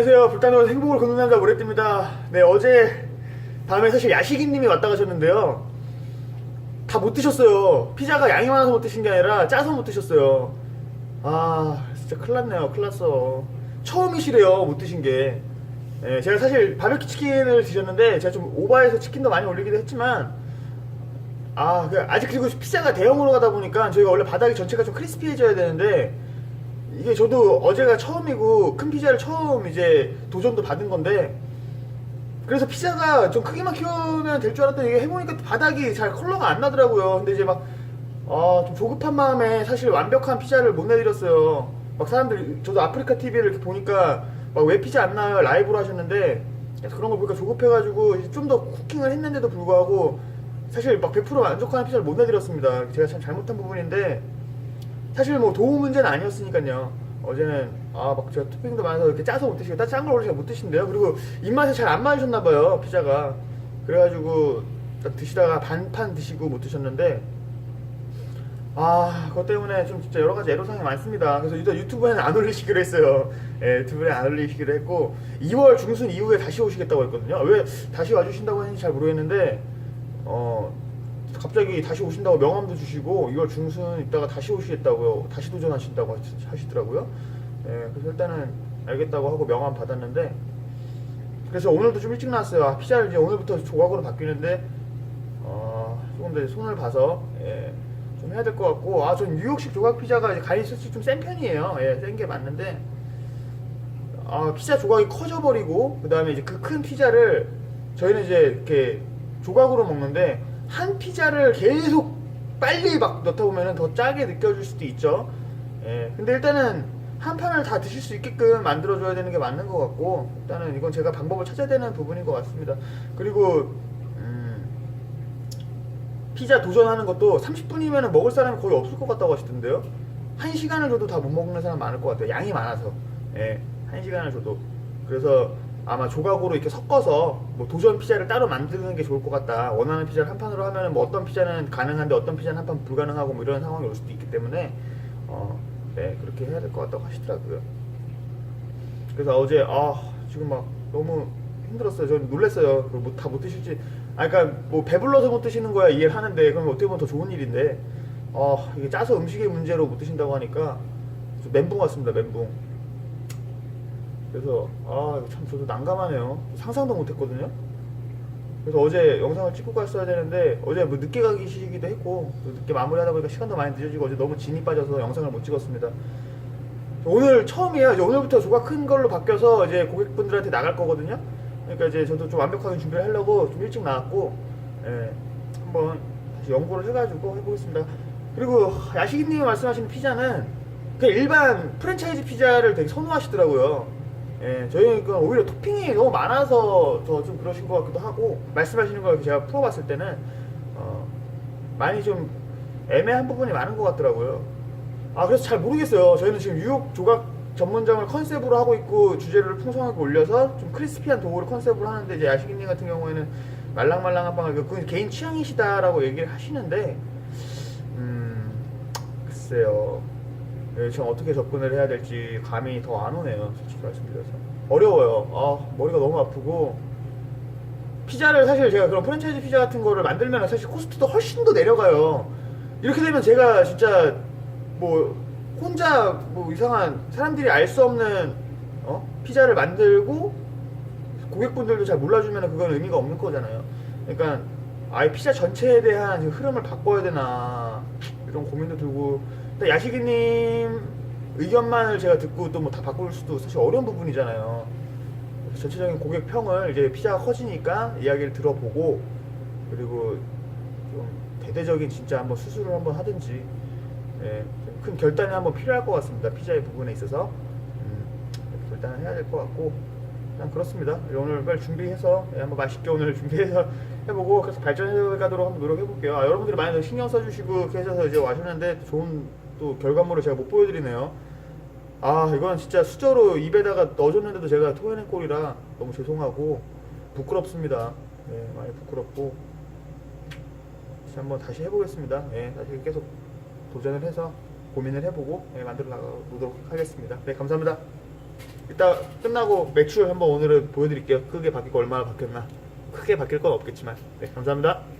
안녕하세요. 불타는 행복을 걷는 남자 모래띠입니다. 네, 어제 밤에 사실 야식인님이 왔다 가셨는데요. 다 못 드셨어요. 피자가 양이 많아서 못 드신 게 아니라 짜서 못 드셨어요. 아, 진짜 큰일 났네요. 큰일 났어. 처음이시래요. 못 드신 게. 네, 제가 사실 바베큐 치킨을 드셨는데 제가 좀 오버해서 치킨도 많이 올리기도 했지만 아, 그 아직 그리고 피자가 대형으로 가다 보니까 저희가 원래 바닥이 전체가 좀 크리스피해져야 되는데 이게 저도 어제가 처음이고 큰 피자를 처음 이제 도전도 받은 건데 그래서 피자가 좀 크기만 키우면 될 줄 알았더니 이게 해보니까 바닥이 잘 컬러가 안 나더라고요. 근데 이제 막, 아, 좀 조급한 마음에 사실 완벽한 피자를 못 내드렸어요. 막 사람들이, 저도 아프리카 TV를 이렇게 보니까 막 왜 피자 안 나와요? 라이브로 하셨는데 그런 걸 보니까 조급해가지고 좀 더 쿠킹을 했는데도 불구하고 사실 막 100% 만족하는 피자를 못 내드렸습니다. 제가 참 잘못한 부분인데 사실 뭐 도움 문제는 아니었으니까요. 어제는 아막 제가 토핑도 많아서 이렇게 짜서 못 드시고 짠걸 원래 잘 못 드신대요. 그리고 입맛에 잘 안 맞으셨나 봐요 피자가. 그래가지고 딱 드시다가 반판 드시고 못 드셨는데 아 그것 때문에 좀 진짜 여러 가지 애로사항이 많습니다. 그래서 일단 유튜브에는 안 올리시기로 했어요. 예, 유튜브에 안 올리시기로 했고 2월 중순 이후에 다시 오시겠다고 했거든요. 왜 다시 와주신다고 했는지 잘 모르겠는데 어 갑자기 다시 오신다고 명함도 주시고 2월 중순 있다가 다시 오시겠다고요. 다시 도전하신다고 하시- 하시더라고요. 예, 그래서 일단은 알겠다고 하고 명함 받았는데 그래서 오늘도 좀 일찍 나왔어요. 아, 피자를 이제 오늘부터 조각으로 바뀌는데 어, 조금 더 손을 봐서 예, 좀 해야 될 것 같고 아, 전 뉴욕식 조각 피자가 이제 가리 소스 좀센 편이에요. 예, 센 게 맞는데 아, 피자 조각이 커져버리고 그 다음에 이제 그 큰 피자를 저희는 이제 이렇게 조각으로 먹는데 한 피자를 계속 빨리 막 넣다 보면은 더 짜게 느껴질 수도 있죠. 예. 근데 일단은 한 판을 다 드실 수 있게끔 만들어줘야 되는 게 맞는 것 같고 일단은 이건 제가 방법을 찾아야 되는 부분인 것 같습니다. 그리고 음, 피자 도전하는 것도 30분이면 먹을 사람이 거의 없을 것 같다고 하시던데요. 한 시간을 줘도 다 못 먹는 사람 많을 것 같아요. 양이 많아서. 예, 한 시간을 줘도. 그래서 아마 조각으로 이렇게 섞어서 뭐 도전 피자를 따로 만드는 게 좋을 것 같다. 원하는 피자를 한 판으로 하면은 뭐 어떤 피자는 가능한데 어떤 피자는 한 판 불가능하고 뭐 이런 상황이 올 수도 있기 때문에 어, 네, 그렇게 해야 될 것 같다고 하시더라고요. 그래서 어제 아 지금 막 너무 힘들었어요. 저 놀랐어요. 뭐다못 드실지. 아 그러니까 뭐 배불러서 못 드시는 거야 이해를 하는데 그럼 어떻게 보면 더 좋은 일인데 아 이게 짜서 음식의 문제로 못 드신다고 하니까 좀 멘붕 같습니다. 멘붕. 그래서 아 이거 참 저도 난감하네요. 상상도 못했거든요. 그래서 어제 영상을 찍고 갔어야 되는데 어제 뭐 늦게 가기 시기도 했고 또 늦게 마무리하다 보니까 시간도 많이 늦어지고 어제 너무 진이 빠져서 영상을 못 찍었습니다. 오늘 처음이에요. 이제 오늘부터 조각 큰 걸로 바뀌어서 이제 고객분들한테 나갈 거거든요. 그러니까 이제 저도 좀 완벽하게 준비를 하려고 좀 일찍 나왔고, 예, 한번 다시 연구를 해가지고 해보겠습니다. 그리고 야식이님이 말씀하시는 피자는 그냥 일반 프랜차이즈 피자를 되게 선호하시더라고요. 예, 저희는 그 오히려 토핑이 너무 많아서 더 좀 그러신 것 같기도 하고, 말씀하시는 걸 제가 풀어봤을 때는, 어, 많이 좀 애매한 부분이 많은 것 같더라고요. 아 그래서 잘 모르겠어요. 저희는 지금 뉴욕 조각 전문점을 컨셉으로 하고 있고 주재료를 풍성하게 올려서 좀 크리스피한 도구를 컨셉으로 하는데 이제 야식인님 같은 경우에는 말랑말랑한 빵을 그 개인 취향이시다라고 얘기를 하시는데 음 글쎄요. 예, 전 어떻게 접근을 해야 될지 감이 더 안 오네요. 솔직히 말씀드려서 어려워요. 아 머리가 너무 아프고 피자를 사실 제가 그런 프랜차이즈 피자 같은 거를 만들면 사실 코스트도 훨씬 더 내려가요. 이렇게 되면 제가 진짜 뭐 혼자 뭐 이상한 사람들이 알 수 없는 어? 피자를 만들고 고객분들도 잘 몰라주면 그건 의미가 없는 거잖아요. 그러니까 아예 피자 전체에 대한 지금 흐름을 바꿔야 되나 이런 고민도 들고 일단 야식이님 의견만을 제가 듣고 또 뭐 다 바꿀 수도 사실 어려운 부분이잖아요. 전체적인 고객 평을 이제 피자가 커지니까 이야기를 들어보고 그리고 좀 대대적인 진짜 한번 수술을 한번 하든지 예, 좀큰 결단이 한번 필요할 것 같습니다. 피자의 부분에 있어서 음, 결단을 해야 될 것 같고 그냥 그렇습니다. 예, 오늘 빨리 준비해서 예, 한번 맛있게 오늘 준비해서 해보고 그래서 발전해 가도록 한번 노력해 볼게요. 아, 여러분들이 많이 신경 써주시고 그렇게 하셔서 이제 와셨는데 좋은 또 결과물을 제가 못 보여드리네요. 아 이건 진짜 수저로 입에다가 넣어줬는데도 제가 토해낸 꼴이라 너무 죄송하고 부끄럽습니다. 예, 많이 부끄럽고 다시 한번 다시 해보겠습니다. 예, 다시 계속 도전을 해서 고민을 해보고 예, 만들어 나가도록 하겠습니다. 네, 감사합니다. 이따 끝나고 매출 한번 오늘은 보여드릴게요. 크게 바뀌고 얼마나 바뀌었나. 크게 바뀔 건 없겠지만. 네, 감사합니다.